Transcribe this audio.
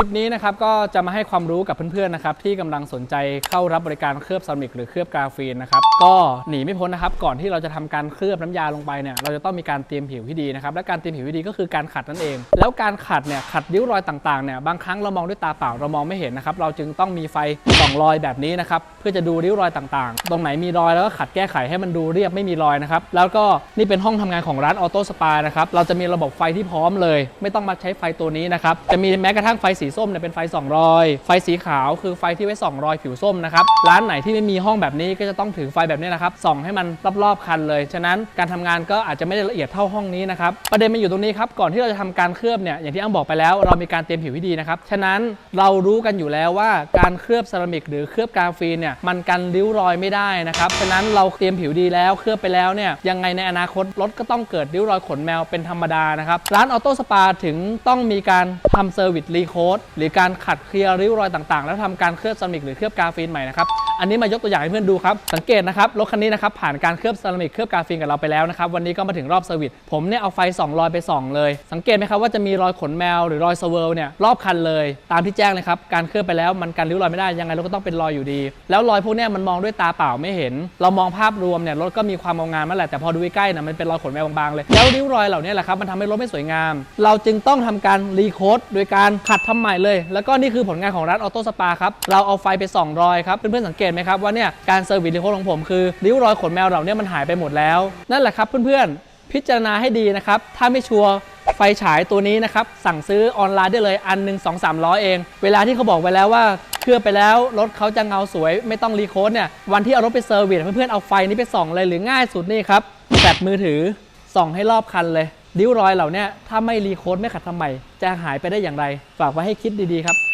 คลิปนี้นะครับก็จะมาให้ความรู้กับเพื่อนๆนะครับที่กำลังสนใจเข้ารับบริการเคลือบซรามิกหรือเคลือบกราฟีนนะครับก็หนีไม่พ้นนะครับก่อนที่เราจะทำการเคลือบน้ำยาลงไปเนี่ยเราจะต้องมีการเตรียมผิวที่ดีนะครับและการเตรียมผิวที่ดีก็คือการขัดนั่นเอง แล้วการขัดเนี่ยขัดริ้วรอยต่างๆเนี่ยบางครั้งเรามองด้วยตาเปล่าเรามองไม่เห็นนะครับเราจึงต้องมีไฟส่องรอยแบบนี้นะครับเพื่อจะดูริ้วรอยต่างๆ ตรงไหนมีรอยแล้วก็ขัดแก้ไขให้มันดูเรียบไม่มีรอยนะครับแล้วก็นี่เป็นห้องทำงานของร้านออโต้สปานะครับเราจะมีระบบไฟที่พร้อมเลย ไม่ต้องมาใช้ไฟตัวนี้นะครับจะมีแม้กระทั่งไฟสีส้มเนี่ยเป็นไฟส่องรอย ไฟสีขาวคือไฟที่ไว้ส่องรอยผิวส้มนะครับ ร้านไหนที่ไม่มีห้องแบบนี้ก็จะต้องถือไฟแบบนี้นะครับส่องให้มันรอบๆคันเลย ฉะนั้นการทำงานก็อาจจะไม่ได้ละเอียดเท่าห้องนี้นะครับ ประเด็นมันอยู่ตรงนี้ครับ ก่อนที่เราจะทำการเคลือบเนี่ย อย่างที่อ้ำบอกไปแล้ว เรามีการเตรียมผิวที่ดีนะครับ ฉะนั้นเรารู้กันอยู่แล้วว่าการเคลือบเซรามิกหรือเคลือบกราฟีนเนี่ย มันกันริ้วรอยไม่ได้นะครับ ฉะนั้นเราเตรียมผิวดีแล้วเคลือบไปแล้วเนี่ย ยังไงในอนาคตรถก็ต้องเกิดริ้วรอยขนแมวเป็นธรรมดานะครับ ร้านออโต้สปาถึงต้องมีการทำเซอร์วิสรีโคดหรือการขัดเคลียร์ริ้วรอยต่าง ๆ แล้วทำการเคลือบซรามิกหรือเคลือบกาฟีนใหม่นะครับ อันนี้มายกตัวอย่างให้เพื่อนดูครับ สังเกตนะครับรถคันนี้นะครับผ่านการเคลือบเซรามิกเคลือบกาฟีนกับเราไปแล้วนะครับวันนี้ก็มาถึงรอบเซอร์วิสผมเนี่ยเอาไฟส่องรอยไปส่องเลย สังเกตไหมครับว่าจะมีรอยขนแมวหรือรอยสเวิร์ลเนี่ยรอบคันเลย ตามที่แจ้งเลยครับการเคลือบไปแล้วมันกันริ้วรอยไม่ได้ยังไงรถก็ต้องเป็นรอยอยู่ดี แล้วรอยพวกนี้มันมองด้วยตาเปล่าไม่เห็น เรามองภาพรวมเนี่ยรถก็มีความงางามนั่นแหละแต่พอดูใกล้ๆนะมันเป็นรอยขนแมวบางๆเลยแล้วริ้วรอยเหล่านี้แหละครับมันทำให้รถไม่สวยงาม เราจึงต้องทำการรีโคดโดยการขัดทำใหม่เลย แล้วก็นี่คือผลงานของร้านออโต้สปาครับเราเอาไฟไปส่องรอยครับเพื่อนๆสังเกตไหมครับว่าเนี่ยการเซอร์วิสรีโคดของผมคือริ้วรอยขนแมวเหล่านี้มันหายไปหมดแล้ว นั่นแหละครับเพื่อนๆ พิจารณาให้ดีนะครับ ถ้าไม่ชัวร์ไฟฉายตัวนี้นะครับ สั่งซื้อออนไลน์ได้เลยอันหนึ่งสองสามร้อยเอง เวลาที่เขาบอกไปแล้วว่าเคลือบไปแล้ว รถเขาจะเงาสวยไม่ต้องรีโคดเนี่ยวันที่เอารถไปเซอร์วิสเพื่อนๆเอาไฟนี้ไปส่องเลยหรือง่ายสุดนี่ครับแบตมือถือส่องให้รอบคันเลยริ้วรอยเหล่าเนี้ยถ้าไม่รีโคดไม่ขัดทำใหม่จะหายไปได้อย่างไร ฝากไว้ให้คิดดีๆครับ